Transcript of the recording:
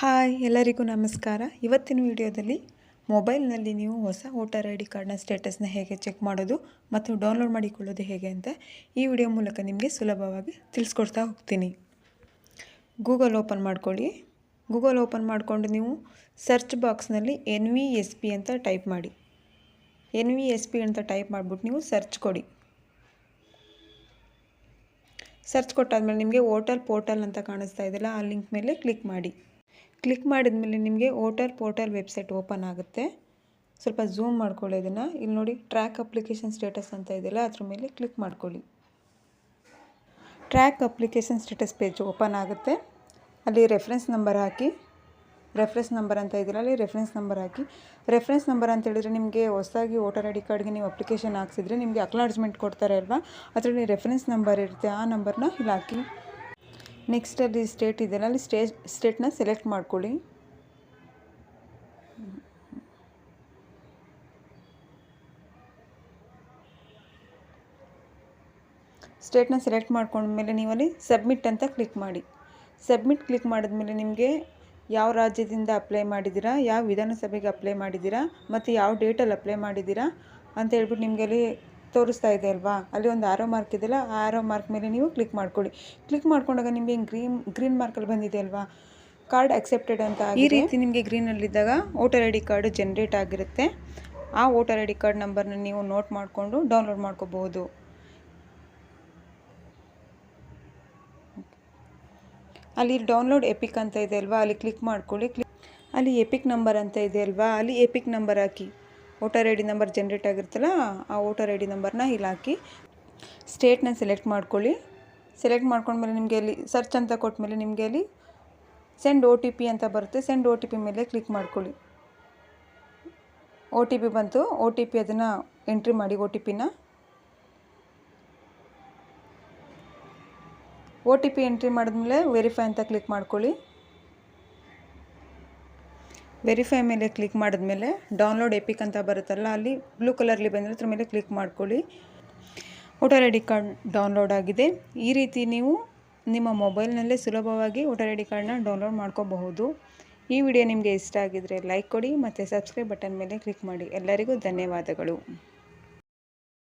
Hi, ಎಲ್ಲರಿಗೂ ನಮಸ್ಕಾರ. ಇವತ್ತಿನ ವಿಡಿಯೋದಲ್ಲಿ ಮೊಬೈಲ್ನಲ್ಲಿ ನೀವು ಹೊಸ ವೋಟರ್ ಐ ಡಿ ಕಾರ್ಡ್ನ ಸ್ಟೇಟಸ್ನ ಹೇಗೆ ಚೆಕ್ ಮಾಡೋದು ಮತ್ತು ಡೌನ್ಲೋಡ್ ಮಾಡಿಕೊಳ್ಳೋದು ಹೇಗೆ ಅಂತ ಈ ವಿಡಿಯೋ ಮೂಲಕ ನಿಮಗೆ ಸುಲಭವಾಗಿ ತಿಳಿಸ್ಕೊಡ್ತಾ ಹೋಗ್ತೀನಿ. ಗೂಗಲ್ ಓಪನ್ ಮಾಡ್ಕೊಳ್ಳಿ. ಗೂಗಲ್ ಓಪನ್ ಮಾಡಿಕೊಂಡು ನೀವು ಸರ್ಚ್ ಬಾಕ್ಸ್ನಲ್ಲಿ ಎನ್ ವಿ ಎಸ್ ಪಿ ಅಂತ ಟೈಪ್ ಮಾಡಿ. ಎನ್ ವಿ ಎಸ್ ಪಿ ಅಂತ ಟೈಪ್ ಮಾಡಿಬಿಟ್ಟು ನೀವು ಸರ್ಚ್ ಕೊಡಿ. ಸರ್ಚ್ ಕೊಟ್ಟಾದಮೇಲೆ ನಿಮಗೆ ಓಟಲ್ ಪೋರ್ಟಲ್ ಅಂತ ಕಾಣಿಸ್ತಾ ಇದೆಯಲ್ಲ, ಆ ಲಿಂಕ್ ಮೇಲೆ ಕ್ಲಿಕ್ ಮಾಡಿ. ಕ್ಲಿಕ್ ಮಾಡಿದ ಮೇಲೆ ನಿಮಗೆ ವೋಟರ್ ಪೋರ್ಟಲ್ ವೆಬ್ಸೈಟ್ ಓಪನ್ ಆಗುತ್ತೆ. ಸ್ವಲ್ಪ ಝೂಮ್ ಮಾಡ್ಕೊಳ್ಳಿ ಇದನ್ನು. ಇಲ್ಲಿ ನೋಡಿ, ಟ್ರ್ಯಾಕ್ ಅಪ್ಲಿಕೇಶನ್ ಸ್ಟೇಟಸ್ ಅಂತ ಇದೆಯಲ್ಲ, ಅದ್ರ ಮೇಲೆ ಕ್ಲಿಕ್ ಮಾಡ್ಕೊಳ್ಳಿ. Track application status page open ಆಗುತ್ತೆ. ಅಲ್ಲಿ ರೆಫರೆನ್ಸ್ ನಂಬರ್ ಹಾಕಿ, ರೆಫರೆನ್ಸ್ ನಂಬರ್ ಅಂತ ಇದೆಯಲ್ಲ, ಅಲ್ಲಿ ರೆಫರೆನ್ಸ್ ನಂಬರ್ ಹಾಕಿ. ರೆಫರೆನ್ಸ್ ನಂಬರ್ ಅಂತ ಹೇಳಿದರೆ ನಿಮಗೆ ಹೊಸದಾಗಿ ವೋಟರ್ ಐ ಡಿ ಕಾರ್ಡ್ಗೆ ನೀವು ಅಪ್ಲಿಕೇಶನ್ ಹಾಕ್ಸಿದ್ರೆ ನಿಮಗೆ ಅಕ್ನಾಲಜ್ಮೆಂಟ್ ಕೊಡ್ತಾರೆ ಅಲ್ವಾ? ಅದರಲ್ಲಿ ರೆಫರೆನ್ಸ್ ನಂಬರ್ ಇರುತ್ತೆ, ಆ ನಂಬರ್ನ ಇಲ್ಲಿ ಹಾಕಿ. ನೆಕ್ಸ್ಟ್ ಅಲ್ಲಿ ಸ್ಟೇಟ್ ಇದೆಯಲ್ಲ ಅಲ್ಲಿ ಸ್ಟೇ ಸ್ಟೇಟ್ನ ಸೆಲೆಕ್ಟ್ ಮಾಡ್ಕೊಳ್ಳಿ. ಸ್ಟೇಟ್ನ ಸೆಲೆಕ್ಟ್ ಮಾಡ್ಕೊಂಡ್ಮೇಲೆ ನೀವಲ್ಲಿ ಸಬ್ಮಿಟ್ ಅಂತ ಕ್ಲಿಕ್ ಮಾಡಿ. ಸಬ್ಮಿಟ್ ಕ್ಲಿಕ್ ಮಾಡಿದ್ಮೇಲೆ ನಿಮಗೆ ಯಾವ ರಾಜ್ಯದಿಂದ ಅಪ್ಲೈ ಮಾಡಿದ್ದೀರಾ, ಯಾವ ವಿಧಾನಸಭೆಗೆ ಅಪ್ಲೈ ಮಾಡಿದ್ದೀರಾ, ಮತ್ತು ಯಾವ ಡೇಟಲ್ಲಿ ಅಪ್ಲೈ ಮಾಡಿದ್ದೀರಾ ಅಂತ ಹೇಳ್ಬಿಟ್ಟು ನಿಮಗೆ ಅಲ್ಲಿ ತೋರಿಸ್ತಾ ಇದೆ ಅಲ್ವಾ? ಅಲ್ಲಿ ಒಂದು ಆರೋ ಮಾರ್ಕ್ ಇದೆಯಲ್ಲ ಆ ಆರೋ ಮಾರ್ಕ್ ಮೇಲೆ ನೀವು ಕ್ಲಿಕ್ ಮಾಡ್ಕೊಳ್ಳಿ. ಕ್ಲಿಕ್ ಮಾಡ್ಕೊಂಡಾಗ ನಿಮಗೆ ಗ್ರೀನ್ ಗ್ರೀನ್ ಮಾರ್ಕಲ್ಲಿ ಬಂದಿದೆ ಅಲ್ವಾ? ಕಾರ್ಡ್ ಅಕ್ಸೆಪ್ಟೆಡ್ ಅಂತ ಈ ರೀತಿ ನಿಮಗೆ ಗ್ರೀನಲ್ಲಿದ್ದಾಗ voter I D card generate ಆಗಿರುತ್ತೆ. ಆ ವೋಟರ್ ಐ ಡಿ ಕಾರ್ಡ್ ನಂಬರ್ನ ನೀವು ನೋಟ್ ಮಾಡಿಕೊಂಡು ಡೌನ್ಲೋಡ್ ಮಾಡ್ಕೋಬಹುದು ಅಲ್ಲಿ ಡೌನ್ಲೋಡ್ ಎಪಿಕ್ ಅಂತ ಇದೆ ಅಲ್ವಾ? ಅಲ್ಲಿ ಕ್ಲಿಕ್ ಮಾಡ್ಕೊಳ್ಳಿ. ಕ್ಲಿಕ್ ಅಲ್ಲಿ ಎಪಿಕ್ ನಂಬರ್ ಅಂತ ಇದೆ ಅಲ್ವಾ? ಅಲ್ಲಿ EPIC number hockey. Voter I D number generate ಆಗಿರುತ್ತಲ್ಲ, ಆ ವೋಟರ್ ಐ ಡಿ ನಂಬರ್ನ ಇಲ್ಲಿ ಹಾಕಿ ಸ್ಟೇಟ್ನ ಸೆಲೆಕ್ಟ್ ಮಾಡ್ಕೊಳ್ಳಿ. ಸೆಲೆಕ್ಟ್ ಮಾಡ್ಕೊಂಡ್ಮೇಲೆ ನಿಮಗೆ ಅಲ್ಲಿ ಸರ್ಚ್ ಅಂತ ಕೊಟ್ಟಮೇಲೆ ನಿಮಗೆ ಅಲ್ಲಿ ಸೆಂಡ್ ಓ ಟಿ ಪಿ ಅಂತ ಬರುತ್ತೆ. ಸೆಂಡ್ ಓ ಟಿ ಪಿ ಮೇಲೆ ಕ್ಲಿಕ್ ಮಾಡ್ಕೊಳ್ಳಿ. ಓ ಟಿ ಪಿ ಬಂತು. ಒ ಟಿ ಪಿ ಅದನ್ನು ಎಂಟ್ರಿ ಮಾಡಿ ಓ ಟಿ ಪಿನ ಓ ಟಿ ಪಿ ಎಂಟ್ರಿ ಮಾಡಿದ್ಮೇಲೆ ವೆರಿಫೈ ಅಂತ ಕ್ಲಿಕ್ ಮಾಡ್ಕೊಳ್ಳಿ. ವೆರಿಫೈ ಮೇಲೆ ಕ್ಲಿಕ್ ಮಾಡಿದ್ಮೇಲೆ ಡೌನ್ಲೋಡ್ ಎಪಿಕ್ ಅಂತ ಬರುತ್ತಲ್ಲ, ಅಲ್ಲಿ ಬ್ಲೂ ಕಲರ್ಲಿ ಬಂದರೆ ಅದ್ರ ಮೇಲೆ ಕ್ಲಿಕ್ ಮಾಡ್ಕೊಳ್ಳಿ. Voter I D card download ಆಗಿದೆ. ಈ ರೀತಿ ನೀವು ನಿಮ್ಮ ಮೊಬೈಲ್ನಲ್ಲೇ ಸುಲಭವಾಗಿ ವೋಟರ್ ಐ ಡಿ ಕಾರ್ಡ್ನ ಡೌನ್ಲೋಡ್ ಮಾಡ್ಕೋಬಹುದು. ಈ ವಿಡಿಯೋ ನಿಮಗೆ ಇಷ್ಟ ಆಗಿದರೆ ಲೈಕ್ ಕೊಡಿ, ಮತ್ತು ಸಬ್ಸ್ಕ್ರೈಬ್ ಬಟನ್ ಮೇಲೆ ಕ್ಲಿಕ್ ಮಾಡಿ. ಎಲ್ಲರಿಗೂ ಧನ್ಯವಾದಗಳು.